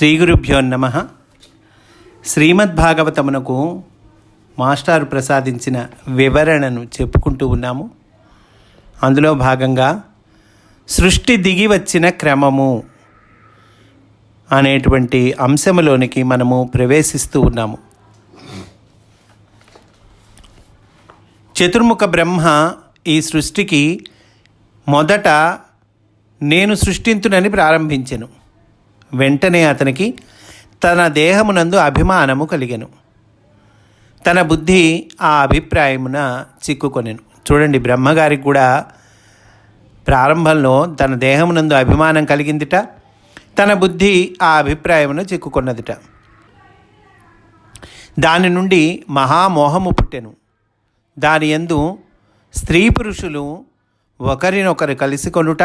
శ్రీ గురుభ్యో నమ. శ్రీమద్భాగవతమునకు మాస్టారు ప్రసాదించిన వివరణను చెప్పుకుంటూ ఉన్నాము. అందులో భాగంగా సృష్టి దిగి వచ్చిన క్రమము అనేటువంటి అంశములోనికి మనము ప్రవేశిస్తూ ఉన్నాము. చతుర్ముఖ బ్రహ్మ ఈ సృష్టికి మొదట నేను సృష్టింతునని ప్రారంభించెను. వెంటనే అతనికి తన దేహమునందు అభిమానము కలిగెను. తన బుద్ధి ఆ అభిప్రాయమున చిక్కుకొనెను. చూడండి బ్రహ్మగారికి కూడా ప్రారంభంలో తన దేహమునందు అభిమానం కలిగిందిట తన బుద్ధి ఆ అభిప్రాయమును చిక్కుకొన్నదిట. దాని నుండి మహామోహము పుట్టెను. దాని యందు స్త్రీ పురుషులు ఒకరినొకరు కలిసి కొనుట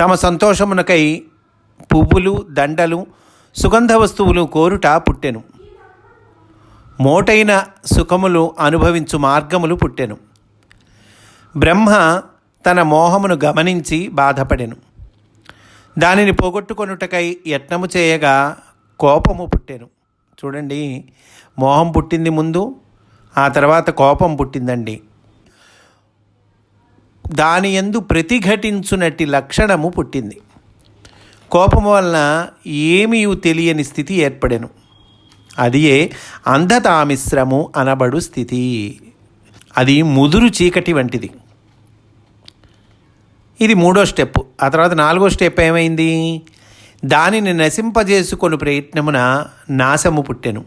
తమ సంతోషమునకై పువ్వులు దండలు సుగంధ వస్తువులు కోరుట పుట్టెను. మోటైన సుఖములు అనుభవించు మార్గములు పుట్టెను. బ్రహ్మ తన మోహమును గమనించి బాధపడెను. దానిని పోగొట్టుకొనుటకై యత్నము చేయగా కోపము పుట్టెను. చూడండి మోహం పుట్టింది ముందు ఆ తర్వాత కోపం పుట్టిందండి. దాని ఎందు ప్రతిఘటించునట్టి లక్షణము పుట్టింది. కోపం వలన ఏమీ తెలియని స్థితి ఏర్పడెను. అదియే అంధతామిశ్రము అనబడు స్థితి. అది ముదురు చీకటి వంటిది. ఇది మూడో స్టెప్ ఆ తర్వాత నాలుగో స్టెప్ ఏమైంది? దానిని నశింపజేసుకొని ప్రయత్నమున నాశము పుట్టెను.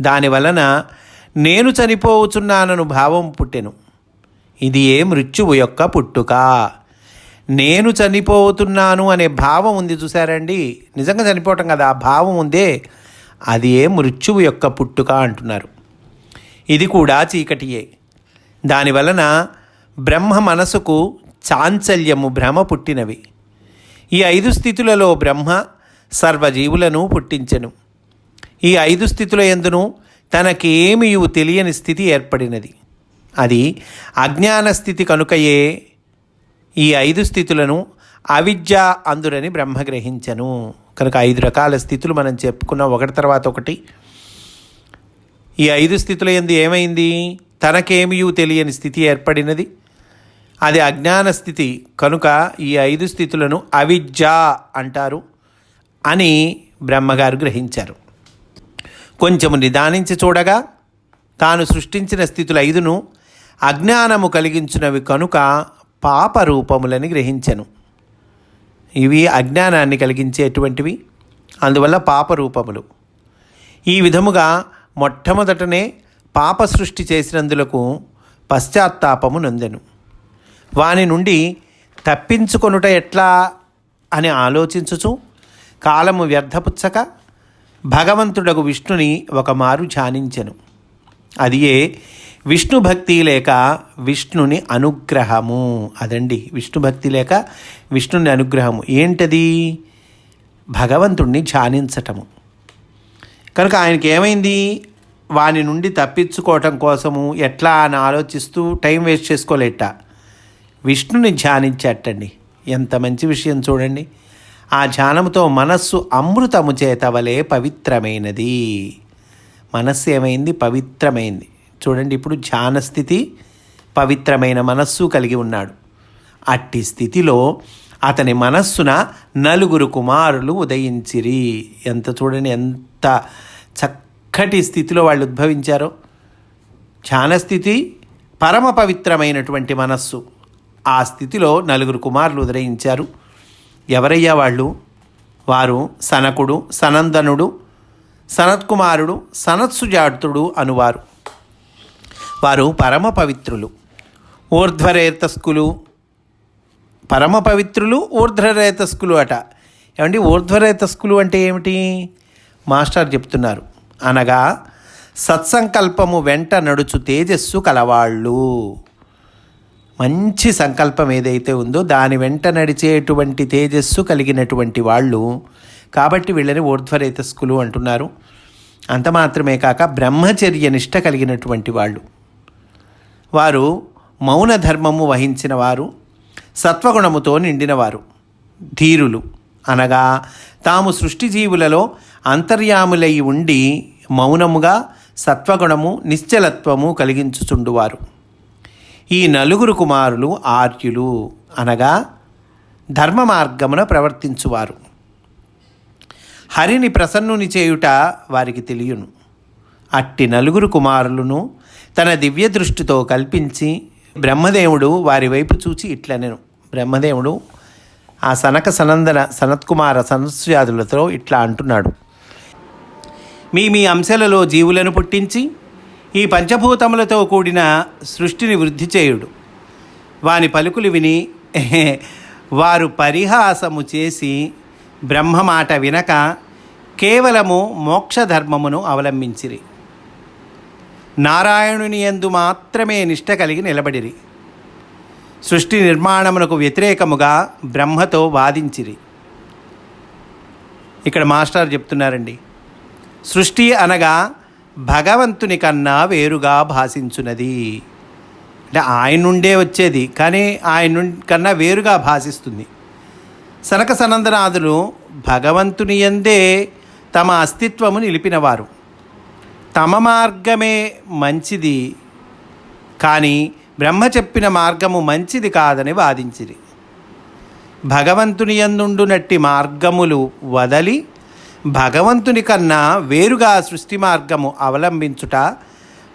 దాని వలన నేను చనిపోవచ్చున్నానను భావం పుట్టెను. ఇది ఏ మృత్యువు యొక్క పుట్టుక. నేను చనిపోతున్నాను అనే భావం ఉంది చూసారండి నిజంగా చనిపోవటం కదా ఆ భావం ఉందే. అది ఏ మృత్యువు యొక్క పుట్టుక అంటున్నారు. ఇది కూడా చీకటియే. దానివలన బ్రహ్మ మనసుకు చాంచల్యము భ్రమ పుట్టినవి. ఈ ఐదు స్థితులలో బ్రహ్మ సర్వజీవులను పుట్టించెను. ఈ ఐదు స్థితుల ఎందును తనకేమీ తెలియని స్థితి ఏర్పడినది. అది అజ్ఞాన స్థితి కనుకయే ఈ ఐదు స్థితులను అవిద్య అందురని బ్రహ్మ గ్రహించను కనుక ఐదు రకాల స్థితులు మనం చెప్పుకున్నాం. ఒకటి తర్వాత ఒకటి. ఈ ఐదు స్థితుల ఎందు ఏమైంది? తనకేమియూ తెలియని స్థితి ఏర్పడినది. అది అజ్ఞాన స్థితి. కనుక ఈ ఐదు స్థితులను అవిద్య అంటారు అని బ్రహ్మగారు గ్రహించారు. కొంచెము నిదానించి చూడగా తాను సృష్టించిన స్థితుల ఐదును అజ్ఞానము కలిగించినవి. కనుక పాప రూపములని గ్రహించను. ఇవి అజ్ఞానాన్ని కలిగించేటువంటివి అందువల్ల పాప రూపములు ఈ విధముగా మొట్టమొదటనే పాప సృష్టి చేసినందులకు పశ్చాత్తాపము నొందెను. వాని నుండి తప్పించుకొనుట ఎట్లా అని ఆలోచించుచు కాలము వ్యర్థపుచ్చక భగవంతుడగు విష్ణుని ఒక మారు ధ్యానించెను. అదియే విష్ణు భక్తి లేక విష్ణుని అనుగ్రహము. అదండి విష్ణు భక్తి లేక విష్ణుని అనుగ్రహము. ఏంటది? భగవంతుణ్ణి ధ్యానించటము. కనుక ఆయనకి ఏమైంది? వాని నుండి తప్పించుకోవటం కోసము ఎట్లా అని ఆలోచిస్తూ టైం వేస్ట్ చేసుకోలేట. విష్ణుని ధ్యానించేటండి. ఎంత మంచి విషయం చూడండి. ఆ ధ్యానముతో మనస్సు అమృతము చేతవలే పవిత్రమైనది. మనస్సు ఏమైంది? పవిత్రమైంది. చూడండి ఇప్పుడు ధ్యాన స్థితి పవిత్రమైన మనస్సు కలిగి ఉన్నాడు. అట్టి స్థితిలో అతని మనస్సున నలుగురు కుమారులు ఉదయించిరి. ఎంత చూడండి ఎంత చక్కటి స్థితిలో వాళ్ళు ఉద్భవించారో. ధ్యాన స్థితి పరమ పవిత్రమైనటువంటి మనస్సు. ఆ స్థితిలో నలుగురు కుమారులు ఉదయించారు. ఎవరయ్యా వాళ్ళు? వారు సనకుడు సనందనుడు సనత్కుమారుడు సనత్సుజాతుడు అనువారు. వారు పరమ పవిత్రులు. ఊర్ధ్వరేతస్కులు. పరమ పవిత్రులు ఊర్ధ్వరేతస్కులు అట. ఏమండి ఊర్ధ్వరేతస్కులు అంటే ఏమిటి? మాస్టర్ చెప్తున్నారు. అనగా సత్సంకల్పము వెంట నడుచు తేజస్సు కలవాళ్ళు. మంచి సంకల్పం ఏదైతే ఉందో దాని వెంట నడిచేటువంటి తేజస్సు కలిగినటువంటి వాళ్ళు. కాబట్టి వీళ్ళని ఊర్ధ్వరేతస్కులు అంటున్నారు. అంత మాత్రమే కాక బ్రహ్మచర్య నిష్ట కలిగినటువంటి వాళ్ళు. వారు మౌన ధర్మము వహించిన వారు సత్వగుణముతో నిండినవారు ధీరులు. అనగా తాము సృష్టి జీవులలో అంతర్యాములై ఉండి మౌనముగా సత్వగుణము నిశ్చలత్వము కలిగించుచుండువారు. ఈ నలుగురు కుమారులు ఆర్యులు. అనగా ధర్మ మార్గమున ప్రవర్తించువారు. హరిని ప్రసన్నుని చేయుట వారికి తెలియను. అట్టి నలుగురు కుమారులను తన దివ్య దృష్టితో కల్పించి బ్రహ్మదేవుడు వారి వైపు చూచి ఇట్లనెను. బ్రహ్మదేవుడు ఆ సనక సనందన సనత్కుమార సనస్యాదులతో ఇట్లా అంటున్నాడు. మీ మీ అంశాలలో జీవులను పుట్టించి ఈ పంచభూతములతో కూడిన సృష్టిని వృద్ధి చేయుడు. వాని పలుకులు విని వారు పరిహాసము చేసి బ్రహ్మమాట వినక కేవలము మోక్షధర్మమును అవలంబించిరి. నారాయణుని యందు మాత్రమే నిష్ట కలిగి నిలబడిరి. సృష్టి నిర్మాణమునకు వ్యతిరేకముగా బ్రహ్మతో వాదించిరి. ఇక్కడ మాస్టర్ చెప్తున్నారండి. సృష్టి అనగా భగవంతుని కన్నా వేరుగా భాషించున్నది అంటే ఆయన నుండే వచ్చేది కానీ ఆయన కన్నా వేరుగా భాషిస్తుంది. సనక సనందనాథులు భగవంతుని ఎందే తమ అస్తిత్వము నిలిపినవారు. తమ మార్గమే మంచిది కానీ బ్రహ్మ చెప్పిన మార్గము మంచిది కాదని వాదించిరి. భగవంతుని ఎందుండునట్టి మార్గములు వదలి భగవంతుని కన్నా వేరుగా సృష్టి మార్గము అవలంబించుట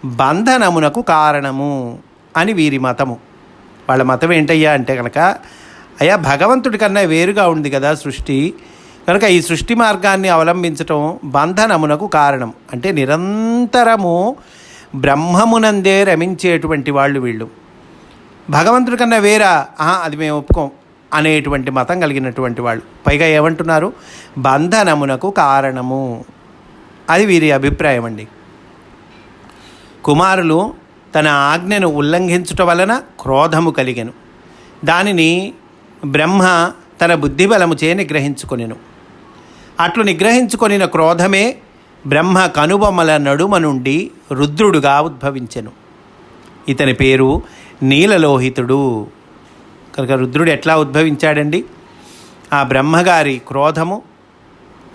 బంధనమునకు కారణము అని వీరి మతము. వాళ్ళ మతం ఏంటయ్యా అంటే కనుక అయ్యా భగవంతుడి కన్నా వేరుగా ఉంది కదా సృష్టి కనుక ఈ సృష్టి మార్గాన్ని అవలంబించటం బంధనమునకు కారణం. అంటే నిరంతరము బ్రహ్మమునందే రమించేటువంటి వాళ్ళు వీళ్ళు. భగవంతుడి కన్నా వేరా ఆహా, అది మేము ఒప్పుకోం అనేటువంటి మతం కలిగినటువంటి వాళ్ళు. పైగా ఏమంటున్నారు? బంధనమునకు కారణము. అది వీరి అభిప్రాయం అండి. కుమారులు తన ఆజ్ఞను ఉల్లంఘించుట వలన క్రోధము కలిగెను. దానిని బ్రహ్మ తన బుద్ధిబలము చే నిగ్రహించుకొనెను అట్లు నిగ్రహించుకొనిన క్రోధమే బ్రహ్మ కనుబొమ్మల నడుమ నుండి రుద్రుడుగా ఉద్భవించెను. ఇతని పేరు నీలలోహితుడు. కనుక రుద్రుడు ఎట్లా ఉద్భవించాడండి? ఆ బ్రహ్మగారి క్రోధము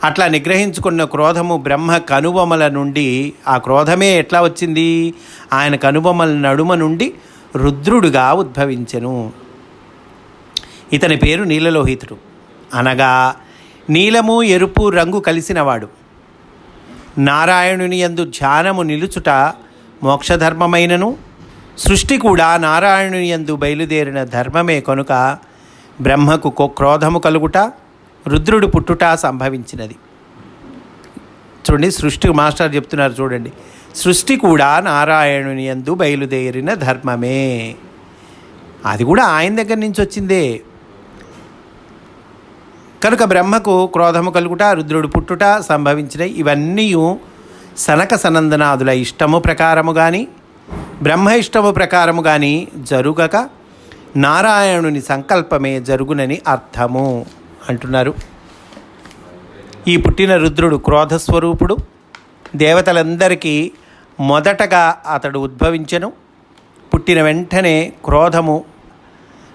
అట్లా నిగ్రహించుకున్న క్రోధము బ్రహ్మ కనుబొమ్మల నుండి ఆ క్రోధమే ఎట్లా వచ్చింది? ఆయన కనుబొమ్మల నడుమ నుండి రుద్రుడుగా ఉద్భవించెను. ఇతని పేరు నీలలోహితుడు. అనగా నీలము ఎరుపు రంగు కలిసినవాడు. నారాయణుని యందు ధ్యానము నిలుచుట మోక్షధర్మమైనను. సృష్టి కూడా నారాయణుని యందు బయలుదేరిన ధర్మమే కనుక బ్రహ్మకు క్రోధము కలుగుట రుద్రుడు పుట్టుట సంభవించినది. చూడండి సృష్టి మాస్టర్ చెప్తున్నారు చూడండి. సృష్టి కూడా నారాయణుని యందు బయలుదేరిన ధర్మమే. అది కూడా ఆయన దగ్గర నుంచి వచ్చిందే. కనుక బ్రహ్మకు క్రోధము కలుగుట రుద్రుడు పుట్టుట సంభవించిన ఇవన్నీ సనక సనందనాదుల ఇష్టము ప్రకారము కానీ బ్రహ్మ ఇష్టము ప్రకారము కానీ జరుగక నారాయణుని సంకల్పమే జరుగునని అర్థము అంటున్నారు. ఈ పుట్టిన రుద్రుడు క్రోధస్వరూపుడు. దేవతలందరికీ మొదటగా అతడు ఉద్భవించెను. పుట్టిన వెంటనే క్రోధము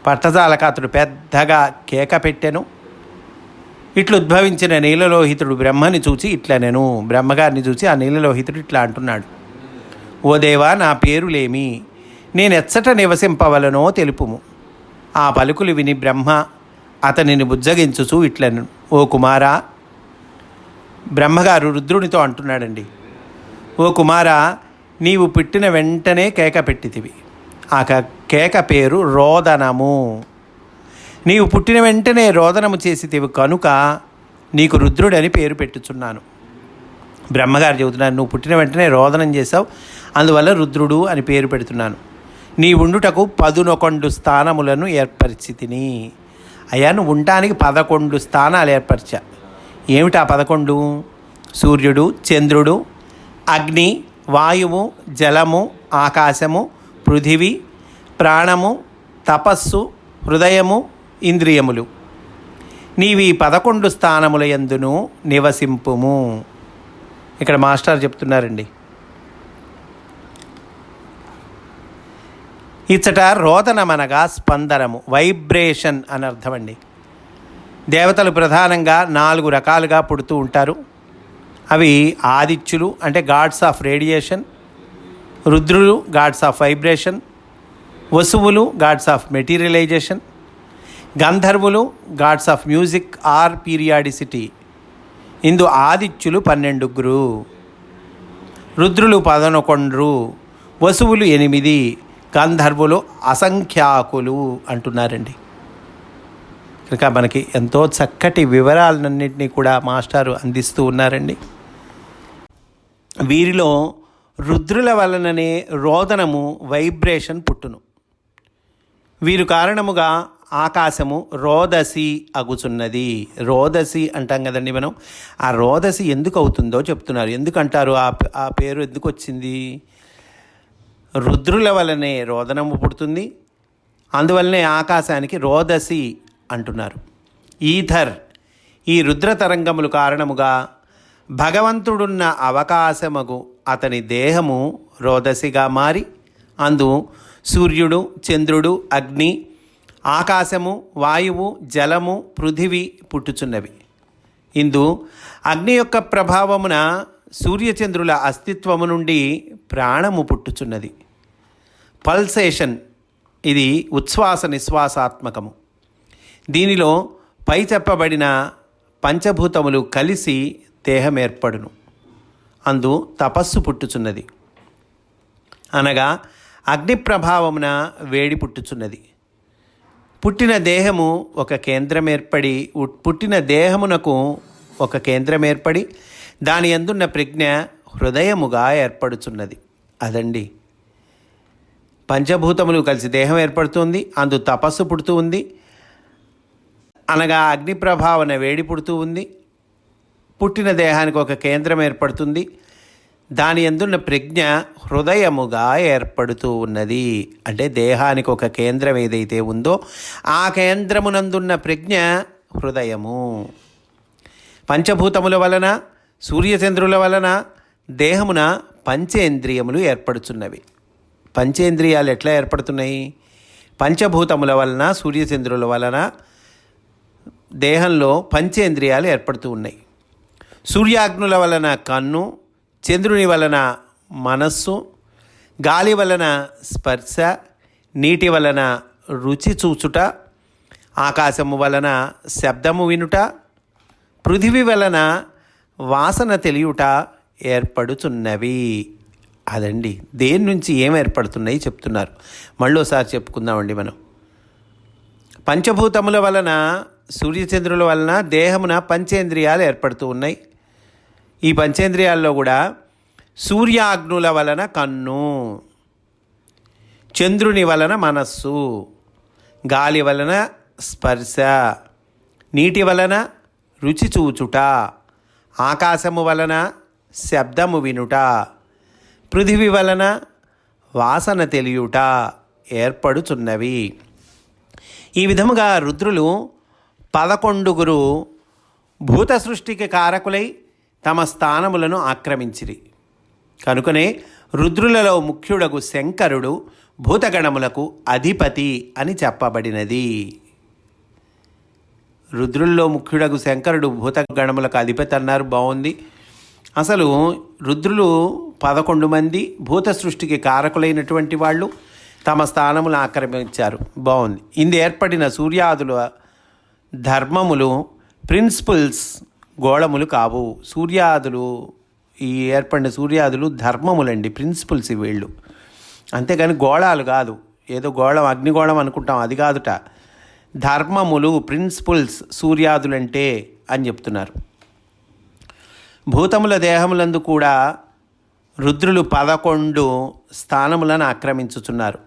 పట్టజాలక అతడు పెద్దగా కేక పెట్టెను. ఇట్లు ఉద్భవించిన నీలలోహితుడు బ్రహ్మని చూచి ఇట్లా నేను బ్రహ్మగారిని చూసి ఆ నీలలోహితుడు ఇట్లా అంటున్నాడు. ఓ దేవా నా పేరులేమి? నేను ఎచ్చట నివసింపవలనో తెలుపుము. ఆ పలుకులు విని బ్రహ్మ అతనిని బుజ్జగించుచు ఇట్లను ఓ కుమారా బ్రహ్మగారు రుద్రునితో అంటున్నాడండి. ఓ కుమారా నీవు పుట్టిన వెంటనే కేక పెట్టితివి. ఆ కేక పేరు రోదనము. నీవు పుట్టిన వెంటనే రోదనము చేసితివి కనుక నీకు రుద్రుడని పేరు పెట్టుచున్నాను. బ్రహ్మగారు చెబుతున్నారు నువ్వు పుట్టిన వెంటనే రోదనం చేసావు అందువల్ల రుద్రుడు అని పేరు పెడుతున్నాను. నీ ఉండుటకు పదునొకొండు స్థానములను ఏర్పరిచితిని. అయ్యా నువ్వు ఉండటానికి పదకొండు స్థానాలు ఏర్పరిచా. ఏమిటా పదకొండు? సూర్యుడు చంద్రుడు అగ్ని వాయువు జలము ఆకాశము పృథివీ ప్రాణము తపస్సు హృదయము ఇంద్రియములు. నీవి పదకొండు స్థానముల యందును నివసింపుము. ఇక్కడ మాస్టర్ చెప్తున్నారండి. ఇచ్చట రోదనమనగా స్పందనము వైబ్రేషన్ అని అర్థమండి. దేవతలు ప్రధానంగా నాలుగు రకాలుగా పుడుతూ ఉంటారు. అవి ఆదిత్యులు అంటే గాడ్స్ ఆఫ్ రేడియేషన్ రుద్రులు గాడ్స్ ఆఫ్ వైబ్రేషన్ వసువులు గాడ్స్ ఆఫ్ మెటీరియలైజేషన్ గంధర్వులు gods of music or periodicity ఇందు ఆదిత్యులు పన్నెండుగురు. రుద్రులు పదనొకొండ్రు వసువులు ఎనిమిది గంధర్వులు అసంఖ్యాకులు అంటున్నారండి. కనుక మనకి ఎంతో చక్కటి వివరాలన్నింటినీ కూడా మాస్టారు అందిస్తూ ఉన్నారండి. వీరిలో రుద్రుల వలననే రోదనము వైబ్రేషన్ పుట్టును. వీరు కారణముగా ఆకాశము రోదసి అగుచున్నది. రోదసి అంటాం కదండి మనం. ఆ రోదసి ఎందుకు అవుతుందో చెప్తున్నారు. ఎందుకంటారు? ఆ ఆ పేరు ఎందుకు వచ్చింది? రుద్రుల వలనే రోదనము పుడుతుంది. అందువల్లనే ఆకాశానికి రోదసి అంటున్నారు. ఈథర్ ఈ రుద్ర తరంగములు కారణముగా భగవంతుడున్న అవకాశమగు అతని దేహము రోదసిగా మారి అందు సూర్యుడు చంద్రుడు అగ్ని ఆకాశము వాయువు జలము పృథివి పుట్టుచున్నవి. ఇందు అగ్ని యొక్క ప్రభావమున సూర్యచంద్రుల అస్తిత్వము నుండి ప్రాణము పుట్టుచున్నది. పల్సేషన్ ఇది ఉచ్ఛ్వాస నిశ్వాసాత్మకము. దీనిలో పై చెప్పబడిన పంచభూతములు కలిసి దేహం ఏర్పడును అందు తపస్సు పుట్టుచున్నది. అనగా అగ్ని ప్రభావమున వేడి పుట్టుచున్నది. పుట్టిన దేహము ఒక కేంద్రం ఏర్పడి పుట్టిన దేహమునకు ఒక కేంద్రం ఏర్పడి దాని అందున్న ప్రజ్ఞ హృదయముగా ఏర్పడుచున్నది. అదండి. పంచభూతములు కలిసి దేహం ఏర్పడుతుంది అందు తపస్సు పుడుతూ ఉంది అనగా అగ్ని ప్రభావన వేడి పుడుతూ ఉంది పుట్టిన దేహానికి ఒక కేంద్రం ఏర్పడుతుంది దాని ఎందున్న ప్రజ్ఞ హృదయముగా ఏర్పడుతూ ఉన్నది. అంటే దేహానికి ఒక కేంద్రం ఏదైతే ఉందో ఆ కేంద్రమునందున్న ప్రజ్ఞ హృదయము. పంచభూతముల వలన సూర్యచంద్రుల వలన దేహమున పంచేంద్రియములు ఏర్పడుచున్నవి. పంచేంద్రియాలు ఎట్లా ఏర్పడుతున్నాయి? పంచభూతముల వలన సూర్యచంద్రుల వలన దేహంలో పంచేంద్రియాలు ఏర్పడుతూ ఉన్నాయి. సూర్యాగ్నుల వలన కన్ను చంద్రుని వలన మనస్సు గాలి వలన స్పర్శ నీటి వలన రుచి చూచుట ఆకాశము వలన శబ్దము వినుట పృథివీ వలన వాసన తెలియుట ఏర్పడుచున్నవి. అదండి. దేని నుంచి ఏం ఏర్పడుతున్నాయి చెప్తున్నారు. మళ్ళోసారి చెప్పుకుందామండి మనం. పంచభూతముల వలన సూర్యచంద్రుల వలన దేహమున పంచేంద్రియాలు ఏర్పడుతూ ఉన్నాయి. ఈ పంచేంద్రియాల్లో కూడా సూర్యాగ్నుల వలన కన్ను చంద్రుని వలన మనస్సు గాలి వలన స్పర్శ నీటి వలన రుచి చూచుట ఆకాశము వలన శబ్దము వినుట పృథివి వలన వాసన తెలియుట ఏర్పడుచున్నవి. ఈ విధముగా రుద్రులు పదకొండుగురు భూత సృష్టికి కారకులై తమ స్థానములను ఆక్రమించిరి. కనుకనే రుద్రులలో ముఖ్యుడగు శంకరుడు భూతగణములకు అధిపతి అని చెప్పబడినది. రుద్రుల్లో ముఖ్యుడగు శంకరుడు భూతగణములకు అధిపతి అన్నారు. బాగుంది అసలు రుద్రులు పదకొండు మంది భూత సృష్టికి కారకులైనటువంటి వాళ్ళు తమ స్థానములు ఆక్రమించారు. బాగుంది ఇందు ఏర్పడిన సూర్యాదుల ధర్మములు ప్రిన్సిపల్స్ గోళములు కావు. సూర్యాదులు ఈ ఏర్పడిన సూర్యాదులు ధర్మములండి ప్రిన్సిపల్స్ వీళ్ళు. అంతేగాని గోళాలు కాదు. ఏదో గోళం అగ్నిగోళం అనుకుంటాం అది కాదుట. ధర్మములు ప్రిన్సిపల్స్ సూర్యాదులంటే అని చెప్తున్నారు. భూతముల దేహములందు కూడా రుద్రులు పదకొండు స్థానములను ఆక్రమించుచున్నారు.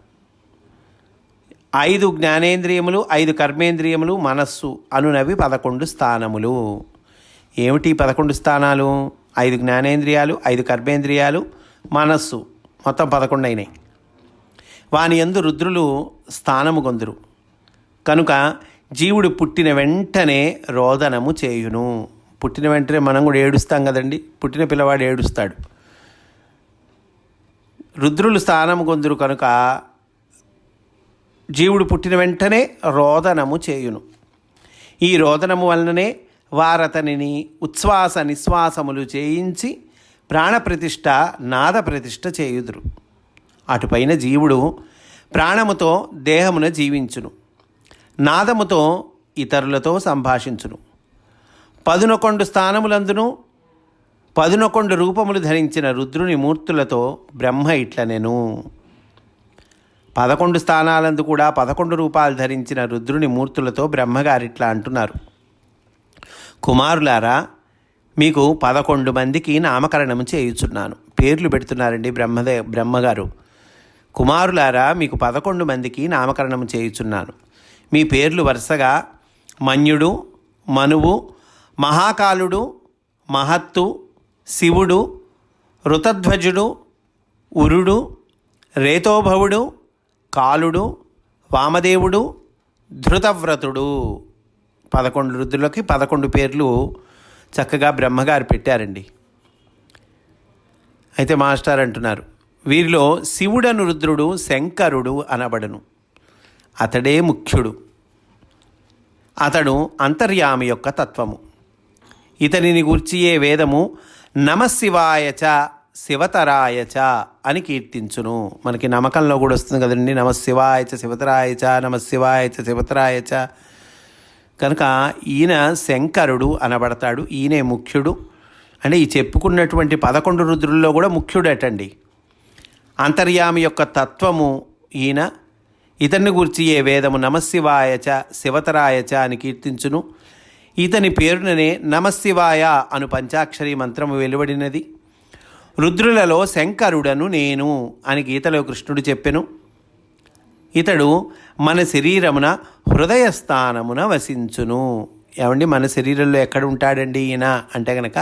ఐదు జ్ఞానేంద్రియములు ఐదు కర్మేంద్రియములు మనస్సు అనునవి పదకొండు స్థానములు. ఏమిటి పదకొండు స్థానాలు? ఐదు జ్ఞానేంద్రియాలు ఐదు కర్మేంద్రియాలు మనస్సు మొత్తం పదకొండు అయినాయి. వాని యందు రుద్రులు స్థానము గొందురు. కనుక జీవుడు పుట్టిన వెంటనే రోదనము చేయును. పుట్టిన వెంటనే మనం కూడా ఏడుస్తాం కదండి. పుట్టిన పిల్లవాడు ఏడుస్తాడు. రుద్రులు స్థానము గొందురు కనుక జీవుడు పుట్టిన వెంటనే రోదనము చేయును. ఈ రోదనము వలననే వారతనిని ఉచ్ఛ్వాస నిశ్వాసములు చేయించి ప్రాణప్రతిష్ఠ నాద ప్రతిష్ఠ చేయుదురు. అటుపైన జీవుడు ప్రాణముతో దేహమున జీవించును. నాదముతో ఇతరులతో సంభాషించును. పదునకొండు స్థానములందును పదునకొండు రూపములు ధరించిన రుద్రుని మూర్తులతో బ్రహ్మ ఇట్లనెను. పదకొండు స్థానాలందు కూడా పదకొండు రూపాలు ధరించిన రుద్రుని మూర్తులతో బ్రహ్మగారిట్లా అంటున్నారు. కుమారులారా మీకు పదకొండు మందికి నామకరణం చేయుచున్నాను. పేర్లు పెడుతున్నారండి బ్రహ్మదే బ్రహ్మగారు. కుమారులారా మీకు పదకొండు మందికి నామకరణం చేయుచున్నాను. మీ పేర్లు వరుసగా మన్యుడు మనువు మహాకాలుడు మహత్తు శివుడు ఋతధ్వజుడు ఉరుడు రేతోభవుడు కాలుడు వామదేవుడు ధృతవ్రతుడు. పదకొండు రుద్రులకి పదకొండు పేర్లు చక్కగా బ్రహ్మగారు పెట్టారండి. అయితే మాస్టర్ అంటున్నారు వీరిలో శివుడను రుద్రుడు శంకరుడు అనబడను. అతడే ముఖ్యుడు. అతడు అంతర్యామి యొక్క తత్వము. ఇతనిని గూర్చియే వేదము నమశివాయచ శివతరాయచ అని కీర్తించును. మనకి నమ్మకంలో కూడా వస్తుంది కదండి నమశివాయచ శివతరాయచ నమశివాయచ శివతరాయచ కనుక ఈయన శంకరుడు అనబడతాడు ఈయనే ముఖ్యుడు. అంటే ఈ చెప్పుకున్నటువంటి పదకొండు రుద్రుల్లో కూడా ముఖ్యుడటండి. అంతర్యామి యొక్క తత్వము ఈయన. ఇతన్ని గురించి ఏ వేదము? నమశివాయచ శివతరాయచ అని కీర్తించును. ఇతని పేరుననే నమశివాయ అను పంచాక్షరి మంత్రము వెలువడినది. రుద్రులలో శంకరుడను నేను అని గీతలో కృష్ణుడు చెప్పెను. ఇతడు మన శరీరమున హృదయ స్థానమున వసించును. ఏమండి? మన శరీరంలో ఎక్కడ ఉంటాడండి ఈయన? అంటే కనుక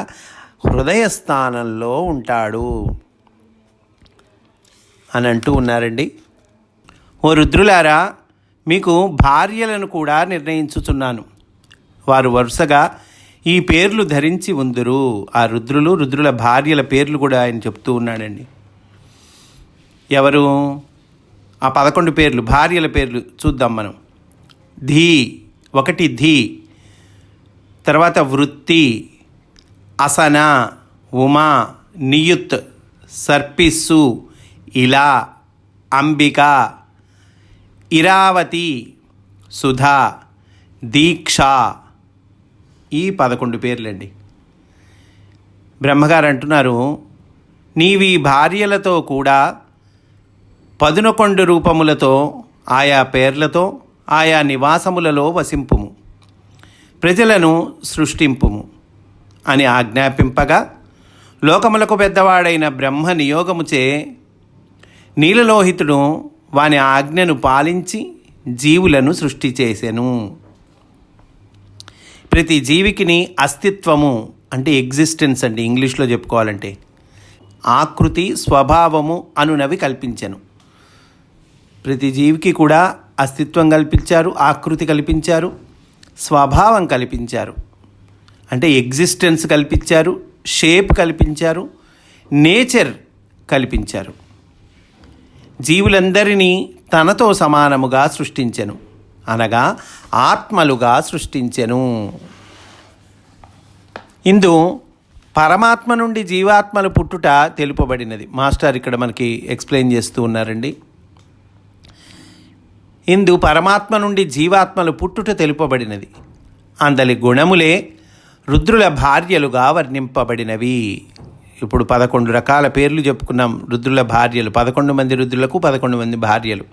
హృదయ స్థానంలో ఉంటాడు. అని అంటూ ఉన్నారండి. ఓ రుద్రులారా మీకు భార్యలను కూడా నిర్ణయించుచున్నాను. వారు వరుసగా ఈ పేర్లు ధరించి ఉందురు. ఆ రుద్రులు రుద్రుల భార్యల పేర్లు కూడా ఆయన చెప్తూ ఉన్నాడండి. ఎవరు? ఆ పదకొండు పేర్లు భార్యల పేర్లు చూద్దాం మనం. ధీ ఒకటి ధీ తర్వాత వృత్తి అసన ఉమా నియుత్ సర్పిస్సు ఇలా అంబిక ఇరావతి సుధా దీక్ష. ఈ పదకొండు పేర్లండి. బ్రహ్మగారు అంటున్నారు నీవి భార్యలతో కూడా పదునకొండు రూపములతో ఆయా పేర్లతో ఆయా నివాసములలో వసింపుము. ప్రజలను సృష్టింపుము అని ఆజ్ఞాపింపగా లోకములకు పెద్దవాడైన బ్రహ్మ నియోగముచే నీలలోహితుడు వాని ఆజ్ఞను పాలించి జీవులను సృష్టి చేసెను. ప్రతి జీవికిని అస్తిత్వము అంటే ఎగ్జిస్టెన్స్ అండి ఇంగ్లీష్లో చెప్పుకోవాలంటే. ఆకృతి స్వభావము అనునవి కల్పించను. ప్రతి జీవికి కూడా అస్తిత్వం కల్పించారు ఆకృతి కల్పించారు స్వభావం కల్పించారు. అంటే ఎగ్జిస్టెన్స్ కల్పించారు షేప్ కల్పించారు నేచర్ కల్పించారు. జీవులందరినీ తనతో సమానముగా సృష్టించెను. అనగా ఆత్మలుగా సృష్టించెను. ఇందు పరమాత్మ నుండి జీవాత్మలు పుట్టుట తెలుపబడినది. మాస్టర్ ఇక్కడ మనకి ఎక్స్ప్లెయిన్ చేస్తూ ఉన్నారండి. ఇందు పరమాత్మ నుండి జీవాత్మలు పుట్టుట తెలుపబడినది. అందలి గుణములే రుద్రుల భార్యలుగా వర్ణింపబడినవి. ఇప్పుడు పదకొండు రకాల పేర్లు చెప్పుకున్నాం. రుద్రుల భార్యలు పదకొండు మంది రుద్రులకు పదకొండు మంది భార్యలు.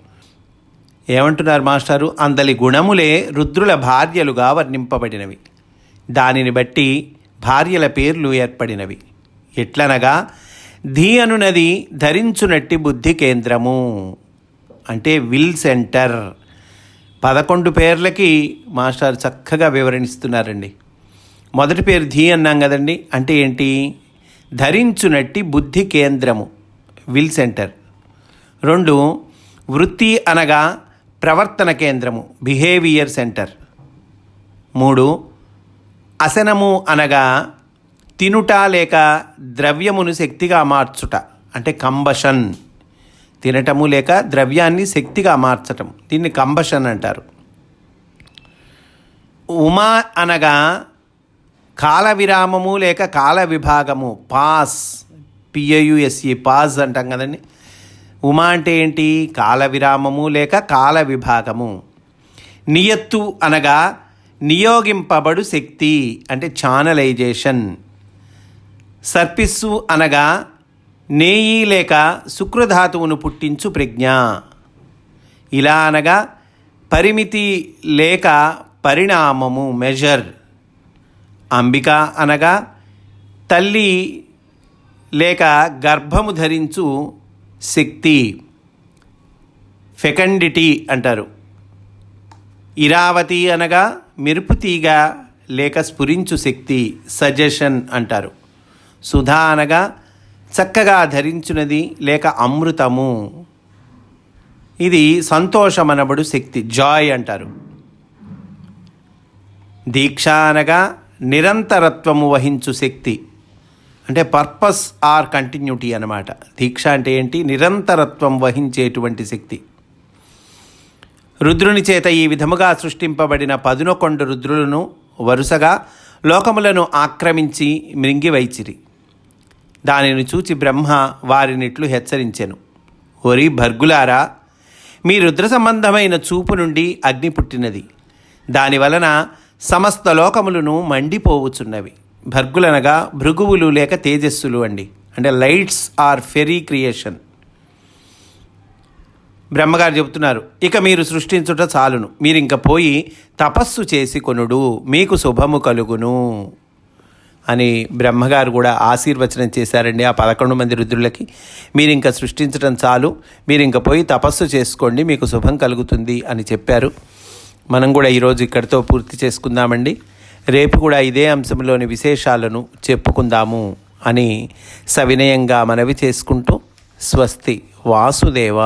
ఏమంటున్నారు మాస్టారు? అందలి గుణములే రుద్రుల భార్యలుగా వర్ణింపబడినవి. దానిని బట్టి భార్యల పేర్లు ఏర్పడినవి. ఎట్లనగా ధీ అనునది ధరించునట్టి బుద్ధి కేంద్రము. అంటే విల్ సెంటర్. పదకొండు పేర్లకి మాస్టర్ చక్కగా వివరణిస్తున్నారండి. మొదటి పేరు ధీ అన్నాం కదండి. అంటే ఏంటి? ధరించునట్టి బుద్ధి కేంద్రము. Will centre. రెండు వృత్తి అనగా ప్రవర్తన కేంద్రము. Behaviour centre. మూడు అసనము అనగా తినుట లేక ద్రవ్యమును శక్తిగా మార్చుట. అంటే కంబషన్. తినటము లేక ద్రవ్యాన్ని శక్తిగా మార్చటం. దీన్ని కంబషన్ అంటారు. ఉమా అనగా కాల విరామము లేక కాల విభాగము పాస్. పిఏయుఎస్ఈ పాస్ అంటాం కదండి. ఉమా అంటే ఏంటి? కాల విరామము లేక కాల విభాగము నియత్తు అనగా నియోగింపబడు శక్తి అంటే ఛానలైజేషన్ సర్పిస్సు అనగా నేయి లేక శుక్రధాతువును పుట్టించు ప్రజ్ఞ. ఇలా అనగా పరిమితి లేక పరిణామము మెజర్ అంబిక అనగా తల్లి లేక గర్భము ధరించు శక్తి. ఫెకండిటీ అంటారు. ఇరావతి అనగా మెరుపుతీగ లేక స్ఫురించు శక్తి సజెషన్ అంటారు. సుధా అనగా చక్కగా ధరించున్నది లేక అమృతము. ఇది సంతోషమనబడు శక్తి జాయ్ అంటారు. దీక్ష అనగా నిరంతరత్వము వహించు శక్తి. అంటే పర్పస్ ఆర్ కంటిన్యూటీ అనమాట దీక్ష అంటే ఏంటి? నిరంతరత్వం వహించేటువంటి శక్తి. రుద్రుని చేత ఈ విధముగా సృష్టింపబడిన పదునొకొండు రుద్రులను వరుసగా లోకములను ఆక్రమించి మృంగివైచిరి. దానిని చూచి బ్రహ్మ వారినిట్లు హెచ్చరించెను. ఓరి భర్గులారా మీ రుద్ర సంబంధమైన చూపు నుండి అగ్ని పుట్టినది. దానివలన సమస్త లోకములను మండిపోవుచున్నవి. భర్గులనగా భృగువులు లేక తేజస్సులు అండి. అంటే లైట్స్ ఆర్ ఫెరీ క్రియేషన్. బ్రహ్మగారు చెబుతున్నారు ఇక మీరు సృష్టించుట చాలును. మీరు ఇంక పోయి తపస్సు చేసి కొనుడు. మీకు శుభము కలుగును. అని బ్రహ్మగారు కూడా ఆశీర్వచనం చేశారండి ఆ పదకొండు మంది రుద్రులకి. మీరు ఇంకా సృష్టించడం చాలు. మీరు ఇంకా పోయి తపస్సు చేసుకోండి. మీకు శుభం కలుగుతుంది అని చెప్పారు. మనం కూడా ఈరోజు ఇక్కడితో పూర్తి చేసుకుందామండి. రేపు కూడా ఇదే అంశంలోని విశేషాలను చెప్పుకుందాము అని సవినయంగా మనవి చేసుకుంటూ స్వస్తి వాసుదేవ.